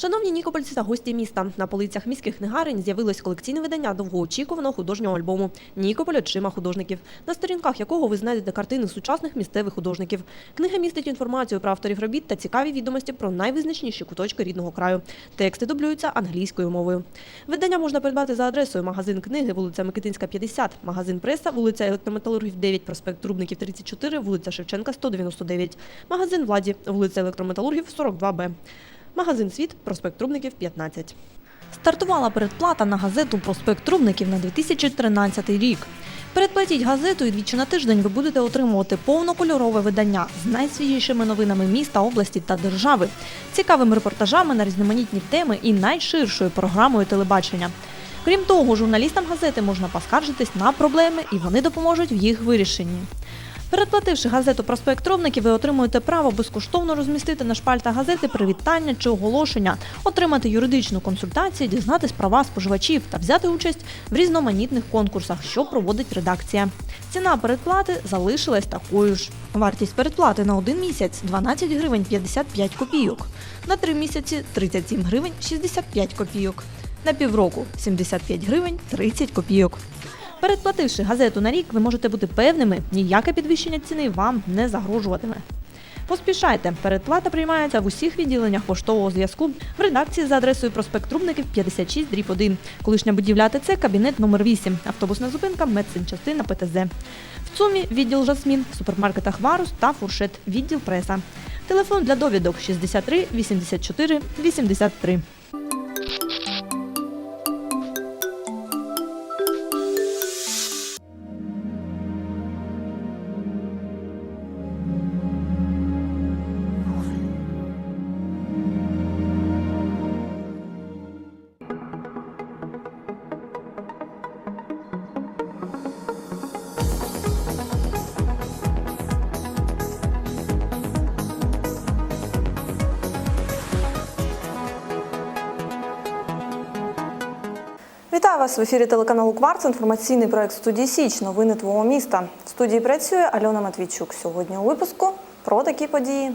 Шановні нікопольці та гості міста, на полицях міських книгарень з'явилось колекційне видання довгоочікуваного художнього альбому Нікополь очима художників, на сторінках якого ви знайдете картини сучасних місцевих художників. Книга містить інформацію про авторів робіт та цікаві відомості про найвизначніші куточки рідного краю. Тексти дублюються англійською мовою. Видання можна придбати за адресою магазин книги, вулиця Микитинська, 50, магазин преса, вулиця Електрометалургів 9, проспект Трубників 34, вулиця Шевченка 199, магазин владі, вулиця Електрометалургів 42Б. Магазин Світ, проспект Трубників, 15. Стартувала передплата на газету Проспект Трубників на 2013 рік. Передплатіть газету і двічі на тиждень ви будете отримувати повнокольорове видання з найсвіжішими новинами міста, області та держави, цікавими репортажами на різноманітні теми і найширшою програмою телебачення. Крім того, журналістам газети можна поскаржитись на проблеми, і вони допоможуть в їх вирішенні. Передплативши газету Проспект Ровників, ви отримуєте право безкоштовно розмістити на шпальтах газети привітання чи оголошення, отримати юридичну консультацію, дізнатись права споживачів та взяти участь в різноманітних конкурсах, що проводить редакція. Ціна передплати залишилась такою ж. Вартість передплати на один місяць 12 гривень 55 копійок, на три місяці 37 гривень 65 копійок, на півроку 75 гривень 30 копійок. Передплативши газету на рік, ви можете бути певними, ніяке підвищення ціни вам не загрожуватиме. Поспішайте, передплата приймається в усіх відділеннях поштового зв'язку в редакції за адресою проспект Трубників 56 дріб 1. Колишня будівля АТЦ, кабінет номер 8, автобусна зупинка, медсанчастина ПТЗ. В ЦУМі відділ Жасмін, в супермаркетах Варус та Фуршет, відділ преса. Телефон для довідок 63 84 83. Вітаю вас в ефірі телеканалу Кварц. Інформаційний проект студії Січ. Новини твого міста. В студії працює Альона Матвійчук. Сьогодні у випуску про такі події.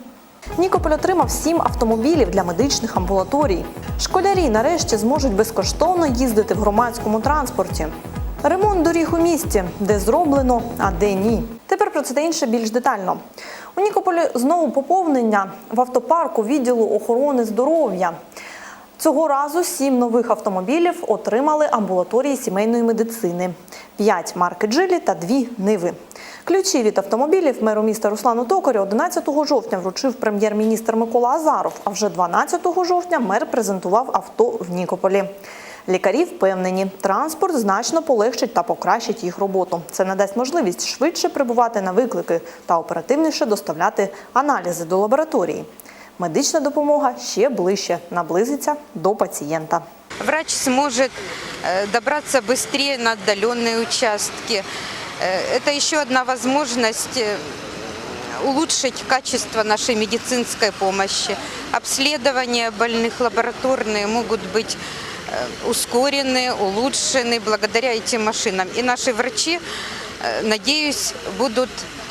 Нікополь отримав сім автомобілів для медичних амбулаторій. Школярі нарешті зможуть безкоштовно їздити в громадському транспорті. Ремонт доріг у місті, де зроблено, а де ні. Тепер про це та інше більш детально. У Нікополі знову поповнення в автопарку відділу охорони здоров'я. Цього разу сім нових автомобілів отримали амбулаторії сімейної медицини, п'ять марки Джилі та дві Ниви. Ключі від автомобілів меру міста Руслану Токарю 11 жовтня вручив прем'єр-міністр Микола Азаров. А вже 12 жовтня мер презентував авто в Нікополі. Лікарі впевнені, транспорт значно полегшить та покращить їх роботу. Це надасть можливість швидше прибувати на виклики та оперативніше доставляти аналізи до лабораторії Медична допомога ще ближче наблизиться до пацієнта. Врач сможет э, добраться быстрее на отдаленные участки. Э, Это еще одна возможность э, улучшить качество нашей медицинской помощи. Обследования больных лабораторные могут быть э, ускорены, улучшены благодаря этим машинам. И наши врачи, э, надеюсь, будут э,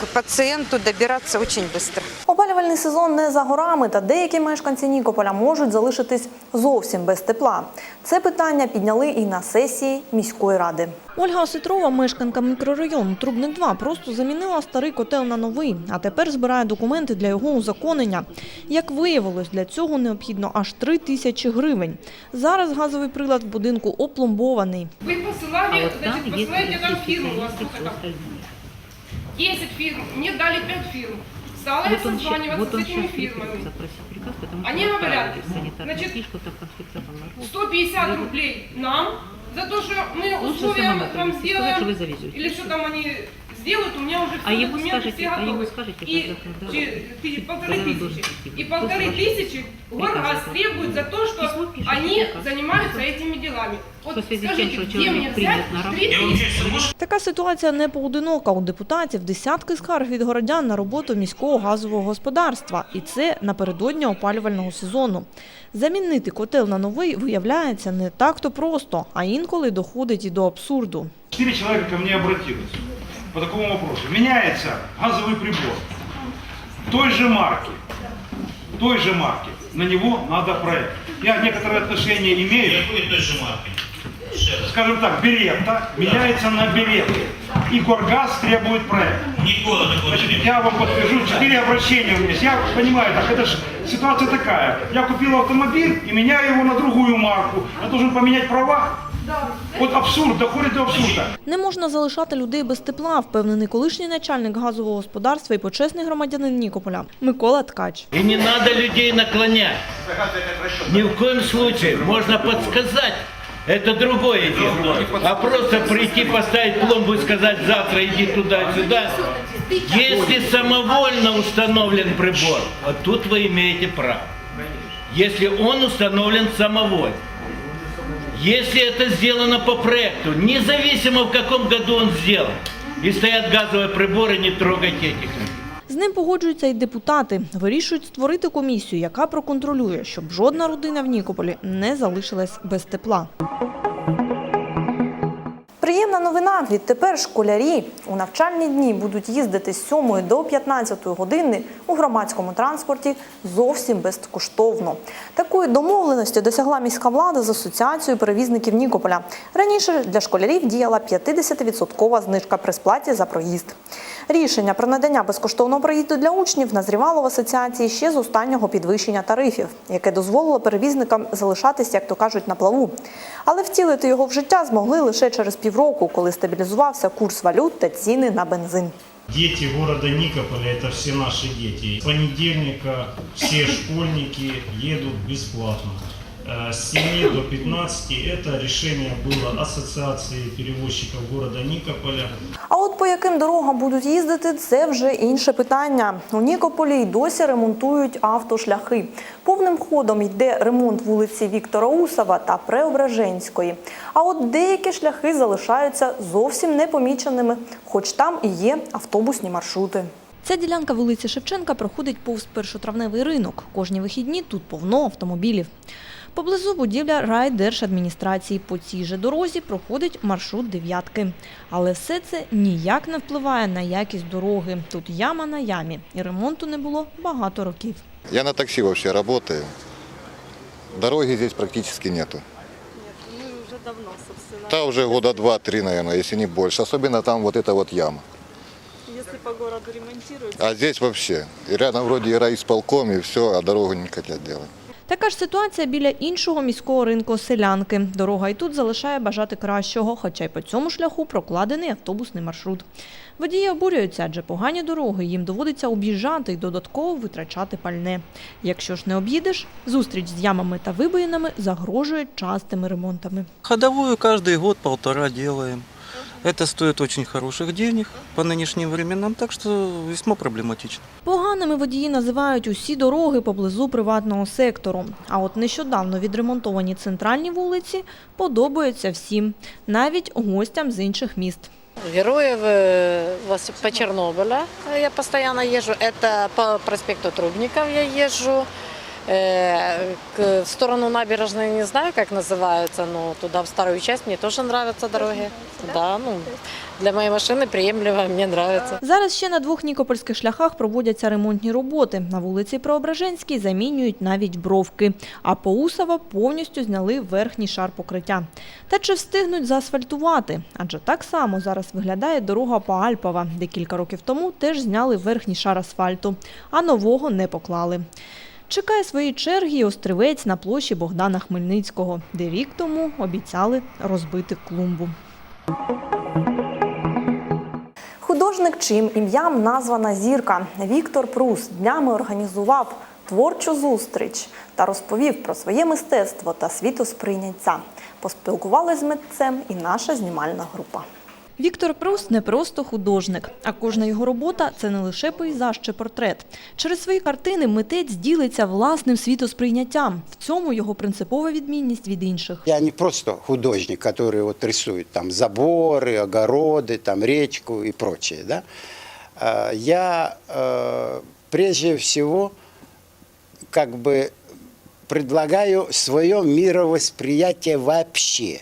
к пациенту добираться очень быстро. Опалювальний сезон не за горами, та деякі мешканці Нікополя можуть залишитись зовсім без тепла. Це питання підняли і на сесії міської ради. Ольга Осетрова, мешканка мікрорайону Трубник 2, просто замінила старий котел на новий, а тепер збирає документи для його узаконення. Як виявилось, для цього необхідно аж 3 тисячі гривень. Зараз газовий прилад в будинку опломбований. Вы посылали, А вот там значит, есть посылаете нам список фирму, у вас специалистов, сколько все там? остальные. 10 фирм, мне дали 5 фирм. Стала я Вот он, ща- созваниваться вот с он этими сейчас фирмами. запросил приказ, потому Они что говорят, отправили санитарную значит, книжку, там конспектовал народ. 150 рублей нам за то, что мы Лучше условия самому вам принести, сказать, что вы сделаем, завезете. или что там они сделают, у меня уже А все ему документы скажете, все а ему готовы. скажете, И когда когда? че- ты- полторы Когда он тысячи. должен идти? И полторы Пусть тысячи Горгаз Приказ. требует за то, что Письмо пишет, они приказ. занимаются этими делами. Вот Что в связи с тем, скажите, что где человек мне принят взять на три работу? тысячи? Така ситуація не поодинока. У депутатів десятки скарг від городян на роботу міського газового господарства. І це напередодні опалювального сезону. Замінити котел на новий виявляється не так-то просто, а інколи доходить і до абсурду. Четыре человека ко мне обратилось По такому вопросу. Меняется газовый прибор той же марки. Той же марки. На него надо проект. Я некоторые отношения имею. Якої той же марки? Скажем так, беретта меняется на беретты. И Горгаз требует проект. Такого не Значит, я вам подтвержу, четыре обращения у меня есть. Я понимаю, так это же ситуация такая. Я купил автомобиль и меняю его на другую марку. Я должен поменять права. Вот абсурд, доходит до абсурда. Не можна залишати людей без тепла, впевнений колишній начальник газового господарства і почесний громадянин Нікополя Микола Ткач. И не надо людей наклонять. Ни в коем случае. Можно подсказать. Это другое дело. А просто прийти, поставить пломбу и сказать завтра иди туда-сюда. Если самовольно установлен прибор, вот тут вы имеете право. Если он установлен самовольно Если это сделано по проекту, независимо в каком году он сделан, и стоят газовые приборы, не трогайте этих людей. З ним погоджуються і депутати. Вирішують створити комісію, яка проконтролює, щоб жодна родина в Нікополі не залишилась без тепла. Приємна новина. Відтепер школярі у навчальні дні будуть їздити з 7 до 15 години у громадському транспорті зовсім безкоштовно. Такої домовленості досягла міська влада з асоціацією перевізників Нікополя. Раніше для школярів діяла 50% знижка при сплаті за проїзд. Рішення про надання безкоштовного проїзду для учнів назрівало в асоціації ще з останнього підвищення тарифів, яке дозволило перевізникам залишатись, як то кажуть, на плаву. Але втілити його в життя змогли лише через півроку, коли стабілізувався курс валют та ціни на бензин. Діти міста Нікополя – це всі наші діти. З понедельника всі школьники їдуть бесплатно. Э, С 7 до 15 это решение было Ассоциации перевозчиков города Никополя. А от по яким дорогам будуть їздити, це вже інше питання. У Нікополі й досі ремонтують автошляхи. Повним ходом йде ремонт вулиці Віктора Усова та Преображенської. А от деякі шляхи залишаються зовсім непоміченими, хоч там і є автобусні маршрути. Ця ділянка вулиці Шевченка проходить повз першотравневий ринок. Кожні вихідні тут повно автомобілів. Поблизу будівля райдержадміністрації. По цій же дорозі проходить маршрут дев'ятки. Але все це ніяк не впливає на якість дороги. Тут яма на ямі, і ремонту не було багато років. Я на такси вообще работаю. Дороги здесь практически нету. Мы уже давно, собственно. Да, уже года два-три, наверное, если не больше. Особенно там вот эта вот яма. Если по городу ремонтируют, А здесь вообще. И рядом вроде и райисполком, и все, а дорогу не хотят делать. Така ж ситуація біля іншого міського ринку селянки. Дорога і тут залишає бажати кращого, хоча й по цьому шляху прокладений автобусний маршрут. Водії обурюються, адже погані дороги їм доводиться об'їжджати і додатково витрачати пальне. Якщо ж не об'їдеш, зустріч з ямами та вибоїнами загрожує частими ремонтами. Ходовую каждый год полтора делаем. Это стоит очень хороших денег по нынешним временам, так что весьма проблематично. Поганими водії називають усі дороги поблизу приватного сектору. А от нещодавно відремонтовані центральні вулиці подобаються всім, навіть гостям з інших міст. героев э, вас- по Чернобыля я постоянно езжу. Это по проспекту Трубников я езжу. Э, к- В сторону набережной не знаю, как называется, но туда в старую часть мне тоже нравятся дороги. Да, ну, для моей машины приемлемо, мне нравится. Зараз ще на двох нікопольських шляхах проводяться ремонтні роботи. На вулиці Преображенській замінюють навіть бровки, а по Усова повністю зняли верхній шар покриття. Та чи встигнуть заасфальтувати? Адже так само зараз виглядає дорога по Альпова, де кілька років тому теж зняли верхній шар асфальту, а нового не поклали. Чекає своєї черги і острівець на площі Богдана Хмельницького, де рік тому обіцяли розбити клумбу. Художник, чиїм ім'ям названа зірка Віктор Прус днями організував творчу зустріч та розповів про своє мистецтво та світосприйняття. Поспілкувалась з митцем і наша знімальна група. Віктор Прус не просто художник, а кожна його робота це не лише пейзаж чи портрет. Через свої картини митець ділиться власним світосприйняттям. В цьому його принципова відмінність від інших. Я не просто художник, который вот рисует там заборы, огороды, там речку и прочее, да. А, Я э, прежде всего как бы предлагаю свое мировосприятие вообще,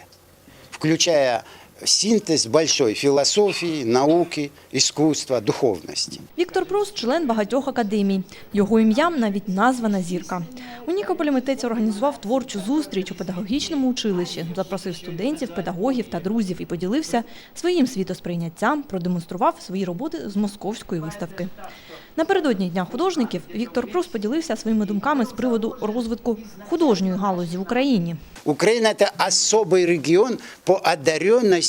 включая синтез большой философии, науки, искусства, духовности. Віктор Прус – член багатьох академій. Його ім'ям навіть названа зірка. У Нікополі митець організував творчу зустріч у педагогічному училищі, запросив студентів, педагогів та друзів і поділився своїм світосприйняттям, продемонстрував свої роботи з московської виставки. Напередодні Дня художників Віктор Прус поділився своїми думками з приводу розвитку художньої галузі в Україні. Украина – это особый регион по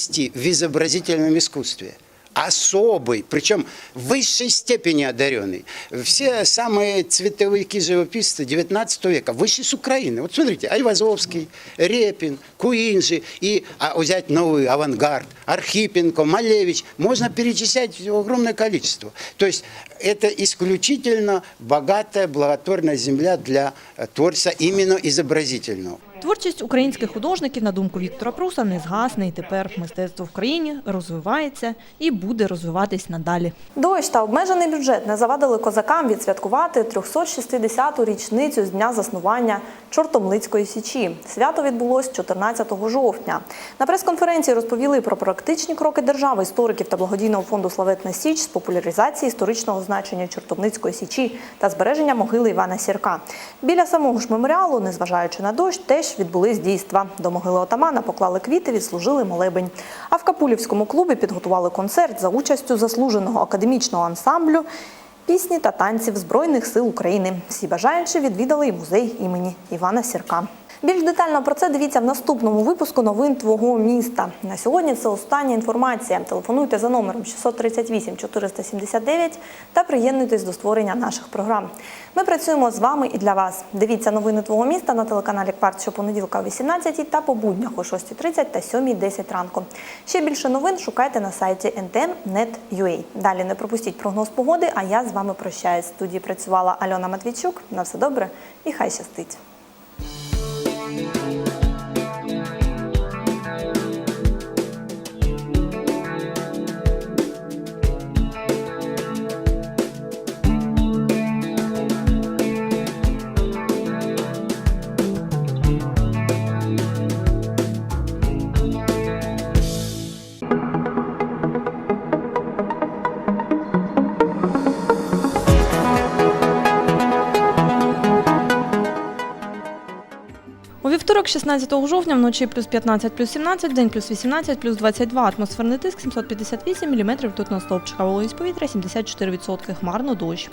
одаренности в изобразительном искусстве. Особый, причем в высшей степени одаренный. Все самые цветовики живописцы 19 века вышли с Украины. Вот смотрите, Айвазовский, Репин, Куинджи и а, взять новый авангард, Архипенко, Малевич. Можно перечислять огромное количество. То есть это исключительно богатая, благотворная земля для э, творчества именно изобразительного. Творчість українських художників, на думку Віктора Пруса, не згасне і тепер мистецтво в країні розвивається і буде розвиватись надалі. Дощ та обмежений бюджет не завадили козакам відсвяткувати 360-ту річницю з дня заснування Чортомлицької січі. Свято відбулось 14 жовтня. На прес-конференції розповіли про практичні кроки держави, істориків та благодійного фонду Славетна Січ з популяризації історичного значення Чортомлицької січі та збереження могили Івана Сірка. Біля самого ж меморіалу, незважаючи на дощ, теж відбулись дійства. До могили отамана поклали квіти, відслужили молебень. А в Капулівському клубі підготували концерт за участю заслуженого академічного ансамблю пісні та танців Збройних сил України. Всі бажаючі відвідали і музей імені Івана Сірка. Більш детально про це дивіться в наступному випуску новин твого міста. На сьогодні це остання інформація. Телефонуйте за номером 638 479 та приєднуйтесь до створення наших програм. Ми працюємо з вами і для вас. Дивіться новини твого міста на телеканалі Кварт щопонеділка о 18 та по буднях о 6.30 та 7.10 ранку. Ще більше новин шукайте на сайті ntm.net.ua. Далі не пропустіть прогноз погоди, а я з вами прощаюсь. В студії працювала Альона Матвійчук. На все добре і хай щастить. Thank you. У вівторок, 16 жовтня, вночі плюс 15, плюс 17, день плюс 18, плюс 22, атмосферний тиск 758 мм ртутного стовпчика, вологість повітря 74%, хмарно дощ.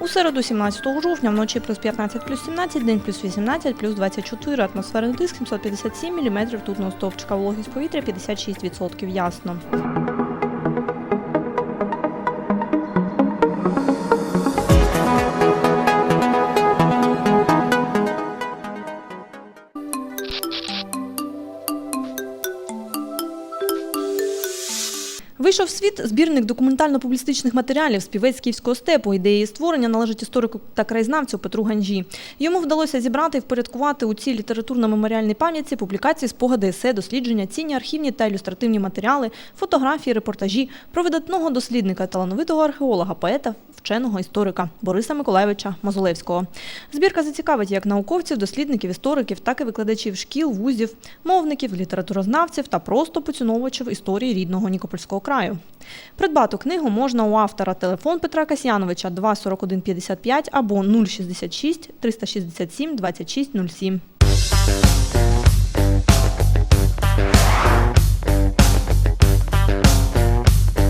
У середу, 17 жовтня, вночі плюс 15, плюс 17, день плюс 18, плюс 24, атмосферний тиск 757 мм ртутного стовпчика, вологість повітря 56%, ясно. Вийшов в світ збірник документально-публістичних матеріалів співець Київського степу. Ідеї створення належить історику та краєзнавцю Петру Ганжі. Йому вдалося зібрати і впорядкувати у цій літературно-меморіальній пам'ятці публікації, спогади, есе, дослідження, цінні архівні та ілюстративні матеріали, фотографії, репортажі про видатного дослідника, талановитого археолога, поета, вченого історика Бориса Миколаєвича Мазулевського. Збірка зацікавить як науковців, дослідників, істориків, так і викладачів шкіл, вузів, мовників, літературознавців та просто поціновувачів історії рідного Нікопольського краю. Придбати книгу можна у автора телефон Петра Касьяновича 24155 або 066 367 2607.